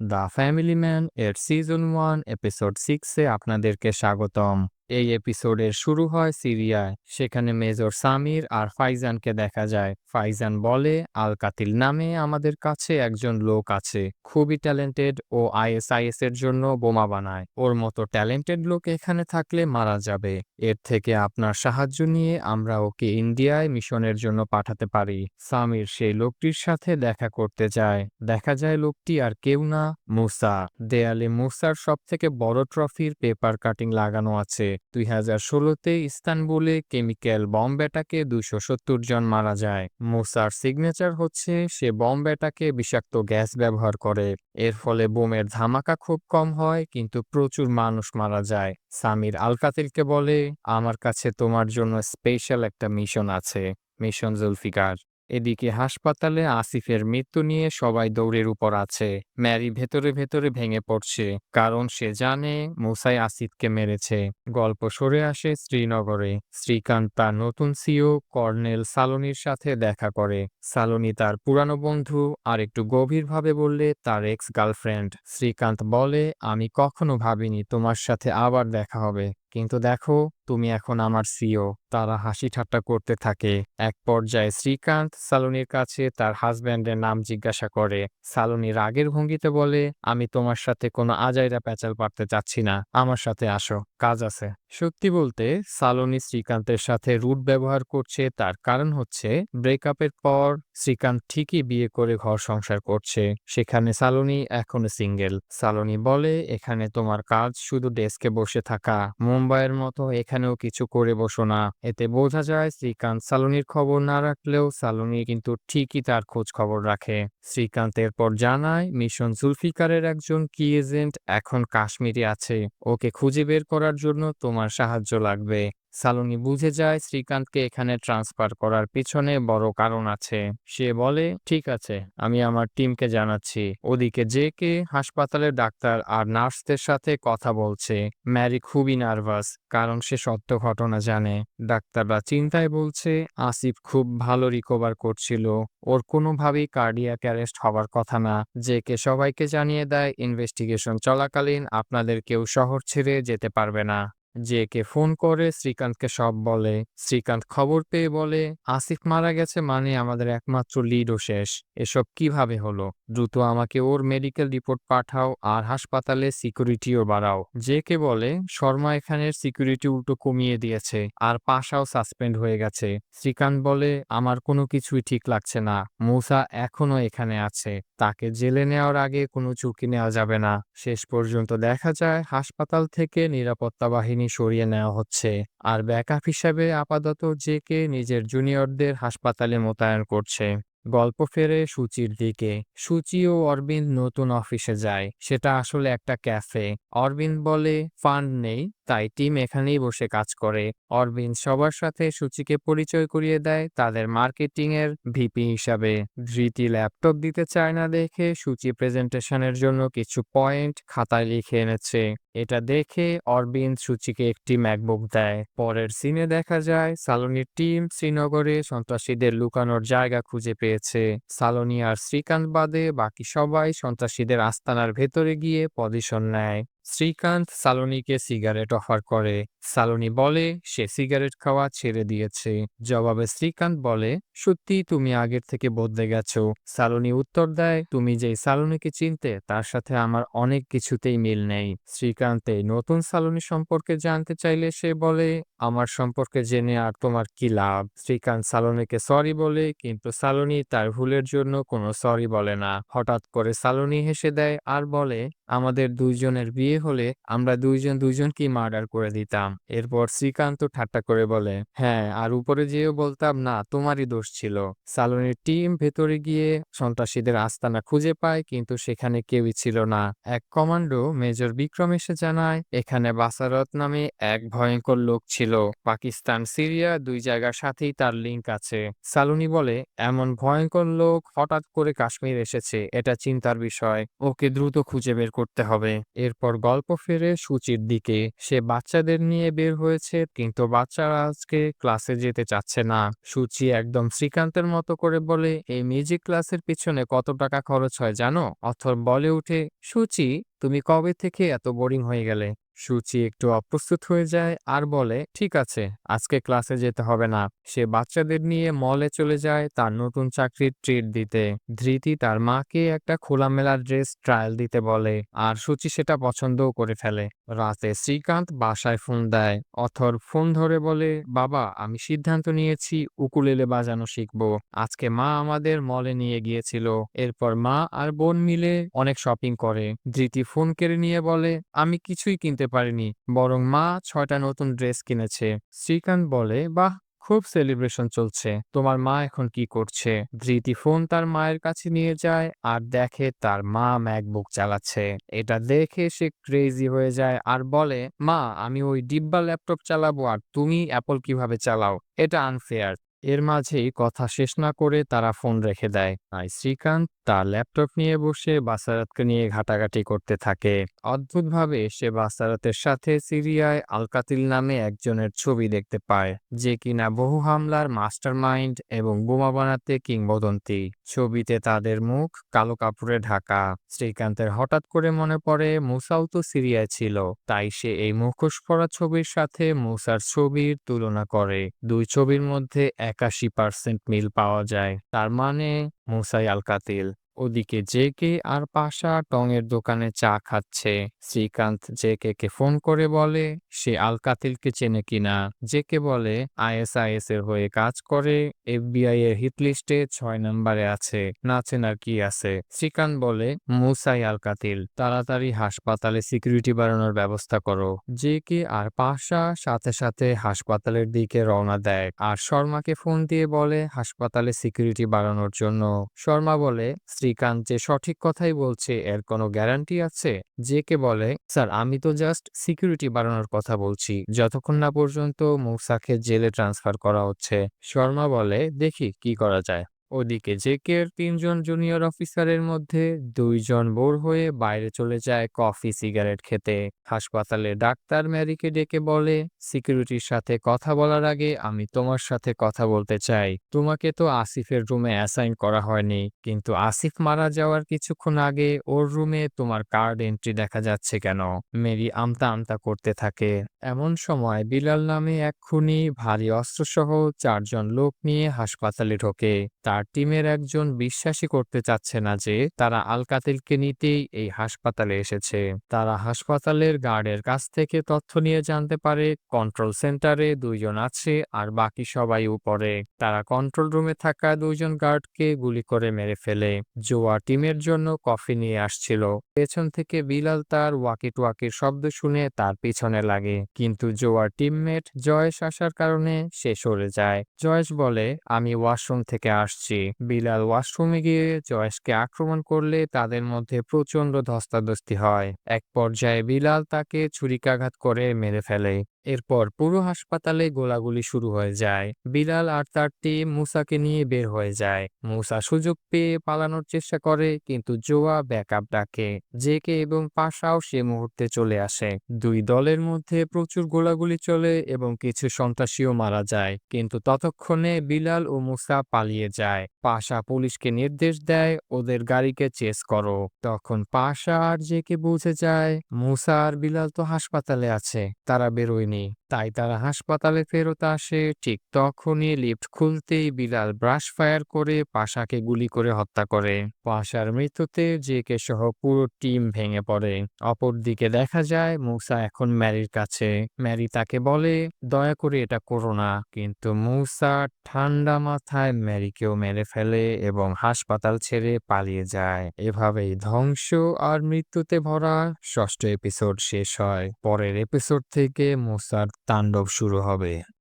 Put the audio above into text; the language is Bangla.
দ্য ফ্যামিলি ম্যান এর সিজন ওয়ান এপিসোড সিক্সে আপনাদেরকে স্বাগতম। এই এপিসোডের শুরু হয় সিরিয়ায়। সেখানে মেজর সামির আর ফাইজানকে দেখা যায়। ফাইজান বলে, আল কাতিল নামে আমাদের কাছে একজন লোক আছে। খুবই ট্যালেন্টেড ও আইএসআইএস এর জন্য বোমা বানায়। ওর মতো ট্যালেন্টেড লোক এখানে থাকলে মারা যাবে। এর থেকে আপনার সাহায্য নিয়ে আমরা ওকে ইন্ডিয়ায় মিশনের জন্য পাঠাতে পারি। সামির সেই লোকটির সাথে দেখা করতে যায়। দেখা যায় লোকটি আর কেউ না, মুসা। দেয়ালে মুসার সব থেকে বড় ট্রফির পেপার কাটিং লাগানো আছে। দুই হাজার ষোলোতে ইস্তানবুলে কেমিক্যাল বম ব্যাটাকে দুইশো সত্তর জন মারা যায়। মুসার সিগনেচার হচ্ছে, সে বম ব্যাটাকে বিষাক্ত গ্যাস ব্যবহার করে। এর ফলে বোমের ধামাকা খুব কম হয়, কিন্তু প্রচুর মানুষ মারা যায়। সামির আলকাতিলকে বলে, আমার কাছে তোমার জন্য স্পেশাল একটা মিশন আছে, মিশন জুলফিকার। এদিকে হাসপাতালে আসিফের মৃত্যু নিয়ে সবাই দৌড়ের উপর আছে। ম্যারি ভেতরে ভেতরে ভেঙে পড়ছে। কারণ সে জানে মুসাই আসিফকে মেরেছে। গল্প সরে আসে শ্রীনগরে। শ্রীকান্ত তার নতুন সিও কর্নেল সালোনির সাথে দেখা করে। সালোনি তার পুরানো বন্ধু আর একটু গভীরভাবে বললে তার এক্স গার্লফ্রেন্ড শ্রীকান্ত বলে, আমি কখনো ভাবিনি তোমার সাথে আবার দেখা হবে। কিন্তু দেখো, তুমি এখন আমার সিও তারা হাসি ঠাট্টা করতে থাকে। এক পর্যায়ে শ্রীকান্ত সালোনির কাছে তার হাজব্যান্ডের নাম জিজ্ঞাসা করে। সালোনি রাগের ভঙ্গিতে বলে, আমি তোমার সাথে কোনো আজাইরা প্যাচাল পারতে চাচ্ছি না। আমার সাথে আসো, কাজ আছে। সত্যি বলতে, সালোনি শ্রীকান্তের সাথে রুট ব্যবহার করছে। তার কারণ হচ্ছে, ব্রেকআপের পর শ্রীকান্ত ঠিকই বিয়ে করে ঘর সংসার করছে। সেখানে সালোনি এখনও সিঙ্গেল। সালোনি বলে, এখানে তোমার কাজ শুধু ডেস্কে বসে থাকা। মুম্বাইয়ের মতো এখানেও কিছু করে বসো না। এতে বোঝা যায় শ্রীকান্ত সালুনির খবর না রাখলেও সালোনি কিন্তু ঠিকই তার খোঁজ খবর রাখে। শ্রীকান্ত এরপর জানায়, মিশন জুলফিকারের একজন কি এজেন্ট এখন কাশ্মীরে আছে। ওকে খুঁজে বের করার জন্য তোমার সাহায্য লাগবে। সালোনি বুঝে যায় শ্রীকান্তকে এখানে ট্রান্সফার করার পিছনে বড় কারণ আছে। সে বলে, ঠিক আছে, আমি আমার টিমকে জানাচ্ছি। ওদিকে যে কে হাসপাতালের ডাক্তার আর নার্সদের সাথে কথা বলছে। ম্যারি খুবই নার্ভাস, কারণ সে সত্য ঘটনা জানে। ডাক্তাররা চিন্তায় বলছে, আসিফ খুব ভালো রিকভার করছিল। ওর কোনোভাবেই কার্ডিয়াক অ্যারেস্ট হওয়ার কথা না। যে কে সবাইকে জানিয়ে দেয় ইনভেস্টিগেশন চলাকালীন আপনাদের কেউ শহর ছেড়ে যেতে পারবে না। যে কে ফোন করে, শ্রীকান্তকে সব বলে, শ্রীকান্ত খবর পেয়ে বলে, আসিফ মারা গেছে মানে আমাদের একমাত্র লিডও শেষ। এসব কীভাবে হলো? দ্রুত আমাকে ওর মেডিকেল রিপোর্ট পাঠাও আর হাসপাতালে সিকিউরিটিও বাড়াও। যে কে বলে, শর্মা এখানের সিকিউরিটি উল্টো কমিয়ে দিয়েছে আর পাশাও সাসপেন্ড হয়ে গেছে। শ্রীকান্ত বলে, আমার কোনো কিছুই ঠিক লাগছে না। মূসা এখনও এখানে আছে। তাকে জেলে নেওয়ার আগে কোনো ঝুঁকি নেওয়া যাবে না। শেষ পর্যন্ত দেখা যায় হাসপাতাল থেকে নিরাপত্তা বাহিনী সরিয়ে নেওয়া হচ্ছে। আর ব্যাকআপ হিসাবে আপাতত জেকে নিজের জুনিয়রদের হাসপাতালে মোতায়েন করছে। গল্প ফেরে সূচির দিকে। সূচি ও অরবিন্দ নতুন অফিসে যায়। সেটা আসলে একটা ক্যাফে। অরবিন্দ বলে, ফান্ড নেই, তাই টিম এখানেই বসে কাজ করে। অরবিন্দ সবার সাথে সূচিকে পরিচয় করিয়ে দেয় তাদের মার্কেটিং এর ভিপি হিসাবে। ধৃতি ল্যাপটপ দিতে চায় না দেখে সূচি প্রেজেন্টেশনের জন্য কিছু পয়েন্ট খাতায় লিখে এনেছে। এটা দেখে অরবিন্দ সূচিকে একটি ম্যাকবুক দেয়। পরের সিনে দেখা যায়, সালোনির টিম শ্রীনগরে সন্ত্রাসীদের লুকানোর জায়গা খুঁজে পেয়েছে সালোনি আর শ্রীকান্ত বাদে বাকি সবাই সন্ত্রাসীদের আস্তানার ভেতরে গিয়ে পজিশন নেয়। শ্রীকান্ত সালোনিকে সিগারেট অফার করে। সালোনি বলে, সে সিগারেট খাওয়া ছেড়ে দিয়েছে। জবাবে শ্রীকান্ত বলে, সত্যি তুমি আগের থেকে বদলে গেছো। সালোনি উত্তর দেয়, তুমি যেই সালোনিকে চিনতে, তার সাথে আমার অনেক কিছুতেই মিল নেই। শ্রীকান্ত এই নতুন সালোনি সম্পর্কে জানতে চাইলে সে বলে, আমার সম্পর্কে জেনে আর তোমার কি লাভ? শ্রীকান্ত সালোনিকে সরি বলে, কিন্তু সালোনি তার ভুলের জন্য কোনো সরি বলে না। হঠাৎ করে সালোনি হেসে দেয় আর বলে আমাদের দুইজনের বিয়ে হলে আমরা দুইজন দুইজনকেই মার্ডার করে দিতাম। এরপর শ্রীকান্ত ঠাট্টা করে বলে হ্যাঁ আর উপরে যেও বলতাম, না, তোমারই দোষ ছিল। সালোনির টিম ভেতরে গিয়ে সন্ত্রাসীদের আস্তানা খুঁজে পায়, কিন্তু সেখানে কেউই ছিল না। এক কমান্ডো মেজর বিক্রম এসে জানায়, এখানে বাসারত নামে এক ভয়ঙ্কর লোক ছিল। পাকিস্তান, সিরিয়া, দুই জায়গার সাথেই তার লিঙ্ক আছে। সালুনি বলে, এমন ভয়ঙ্কর লোক হঠাৎ করে কাশ্মীর এসেছে, এটা চিন্তার বিষয়। ওকে দ্রুত খুঁজে বের করতে হবে। এরপর গল্প ফেরে সূচির দিকে। সে বাচ্চাদের নিয়ে বের হয়েছে, কিন্তু বাচ্চারা আজকে ক্লাসে যেতে চাচ্ছে না। সূচি একদম শ্রীকান্তের মতো করে বলে, এই মিউজিক ক্লাসের পিছনে কত টাকা খরচ হয় জানো? অথর বলে উঠে সূচি, তুমি কবে থেকে এত বোরিং হয়ে গেলে? সূচি একটু অপ্রস্তুত হয়ে যায় আর বলে, ঠিক আছে, আজকে ক্লাসে যেতে হবে না। সে বাচ্চাদের নিয়ে মলে চলে যায় তার নতুন চাকরির ট্রিট দিতে। ধৃতি তার মাকে একটা খোলামেলা ড্রেস ট্রায়াল দিতে বলে আর সূচি সেটা পছন্দও করে ফেলে। রাতে শ্রীকান্ত বাসায় ফোন দেয়। অথর ফোন ধরে বলে, বাবা, আমি সিদ্ধান্ত নিয়েছি, উকুলেলে বাজানো শিখব। আজকে মা আমাদের মলে নিয়ে গিয়েছিল। এরপর মা আর বোন মিলে অনেক শপিং করে। ধৃতি ফোন কেড়ে নিয়ে বলে, আমি কিছুই কিনতে পারিনি। বরং মা ছয়টা নতুন ড্রেস কিনেছে। শ্রীকান্ত বলে, বাহ, খুব সেলিব্রেশন চলছে। তোমার মা এখন কি করছে? ধৃতি ফোন তার মায়ের কাছে নিয়ে যায় আর দেখে তার মা ম্যাকবুক চালাচ্ছে। এটা দেখে সে ক্রেজি হয়ে যায় আর বলে, মা, আমি ওই ডিব্বা ল্যাপটপ চালাবো আর তুমি অ্যাপল কীভাবে চালাও? এটা আনফেয়ার এর মাঝেই কথা শেষ না করে তারা ফোন রেখে দেয়। তাই শ্রীকান্ত তার ল্যাপটপ নিয়ে বসে বাসারাতকে নিয়ে ঘাটাঘাটি করতে থাকে। অদ্ভুতভাবে সে বাসারাতের সাথে সিরিয়ায় আলকাতিল নামে একজনের ছবি দেখতে পায়, যে কিনা বহু হামলার মাস্টার মাইন্ড এবং বোমা বানাতে কিংবদন্তি। ছবিতে তাদের মুখ কালো কাপড়ে ঢাকা। শ্রীকান্তের হঠাৎ করে মনে পড়ে, মুসাও তো সিরিয়ায় ছিল, তাই সে এই মুখোশ পরা ছবির সাথে মুসার ছবির তুলনা করে। দুই ছবির মধ্যে একাশি পার্সেন্ট মিল পাওয়া যায়। তার মানে মুসাই আল কাতিল ওদিকে জেকে আর পাশা টঙের দোকানে চা খাচ্ছে। শ্রীকান্ত জেকে কে ফোন করে বলে, সে আল কাতিলকে চেনে কিনা? জেকে বলে আইএসআইএস এর হয়ে কাজ করে, এফবিআই এর হিট লিস্টে ছয় নম্বরে আছে, না চেনার কি আছে? শ্রীকান্ত বলে, মুসাই আল কাতিল তাড়াতাড়ি হাসপাতালে সিকিউরিটি বাড়ানোর ব্যবস্থা করো। জেকে আর পাশা সাথে সাথে হাসপাতালের দিকে রওনা দেয় আর শর্মাকে ফোন দিয়ে বলে, হাসপাতালে সিকিউরিটি বাড়ানোর জন্য। শর্মা বলে শ্রীকান্ত যে সঠিক কথাই বলছে, এর কোনো গ্যারান্টি আছে? যে কে বলে, স্যার, আমি তো জাস্ট সিকিউরিটি বাড়ানোর কথা বলছি। যতক্ষণ না পর্যন্ত মুসাকে জেলে ট্রান্সফার করা হচ্ছে, শর্মা বলে, দেখি কি করা যায়। ওদিকে জেকের তিনজন জুনিয়র অফিসারের মধ্যে দুইজন বোর হয়ে বাইরে চলে যায় কফি, সিগারেট খেতে। হাসপাতালে ডাক্তার ম্যারিকে ডেকে বলে, সিকিউরিটির সাথে কথা বলার আগে আমি তোমার সাথে কথা বলতে চাই। তোমাকে তো আসিফের রুমে অ্যাসাইন করা হয়নি। কিন্তু আসিফ মারা যাওয়ার কিছুক্ষণ আগে ওর রুমে তোমার কার্ড এন্ট্রি দেখা যাচ্ছে কেন? মেরি আমতা আমতা করতে থাকে। এমন সময় বিলাল নামে এক খুনি, ভারী অস্ত্রসহ চারজন লোক নিয়ে হাসপাতালে ঢোকে। তার টিমের একজন বিশ্বাসই করতে চাচ্ছে না যে তারা আলকাতিলকে নিতেই এই হাসপাতালে এসেছে। তারা হাসপাতালের গার্ডের কাছ থেকে তথ্য নিয়ে জানতে পারে, কন্ট্রোল সেন্টারে দুইজন আছে আর বাকি সবাই উপরে। তারা কন্ট্রোল রুমে থাকা দুইজন গার্ডকে গুলি করে মেরে ফেলে। জোয়া টিমের জন্য কফি নিয়ে আসছিল। পেছন থেকে বিলাল তার ওয়াকি টুয়াকির শব্দ শুনে তার পিছনে লাগে। কিন্তু জোয়ার টিমমেট জয়েশ আসার কারণে সে সরে যায়। জয়েশ বলে, আমি ওয়াশরুম থেকে আসছি। বিলাল ওয়াশরুমে গিয়ে জয়েশকে আক্রমণ করলে তাদের মধ্যে প্রচণ্ড ধস্তাধস্তি হয়। এক পর্যায়ে বিলাল তাকে ছুরিকাঘাত করে মেরে ফেলে। এরপর পুরো হাসপাতালে গোলাগুলি শুরু হয়ে যায়। বিলাল আর তার টিম মুসাকে নিয়ে বের হয়ে যায়। মুসা সুযোগ পেয়ে পালানোর চেষ্টা করে, কিন্তু জোয়া ব্যাকআপ ডাকে। জেকে এবং পাশাও সে মুহূর্তে চলে আসে। দুই দলের মধ্যে প্রচুর গোলাগুলি চলে এবং কিছু সন্ত্রাসীও মারা যায়, কিন্তু ততক্ষণে বিলাল ও মুসা পালিয়ে যায়। পাশা পুলিশকে নির্দেশ দেয়, ওদের গাড়িকে চেস করো। তখন পাশা আর জেকে বুঝে যায়, মুসা আর বিলাল তো হাসপাতালে আছে, তারা নেই তাই তারা হাসপাতালে ফেরত আসে, ঠিক তখনই লিফট খুলতেই বিলাল ব্রাশ ফায়ার করে পাশাকে গুলি করে হত্যা করে। পাশার মৃত্যুতে জেকে সহ পুরো টিম ভেঙে পড়ে। অপরদিকে দেখা যায়, মুসা এখন ম্যারির কাছে। ম্যারি তাকে বলে, দয়া করে এটা করো না। কিন্তু মুসা ঠান্ডা মাথায় ম্যারিকেও মেরে ফেলে এবং হাসপাতাল ছেড়ে পালিয়ে যায়। এভাবেই ধ্বংস আর মৃত্যুতে ভরা ষষ্ঠ এপিসোড শেষ হয়। পরের এপিসোড থেকে মুসার তাণ্ডব শুরু হবে।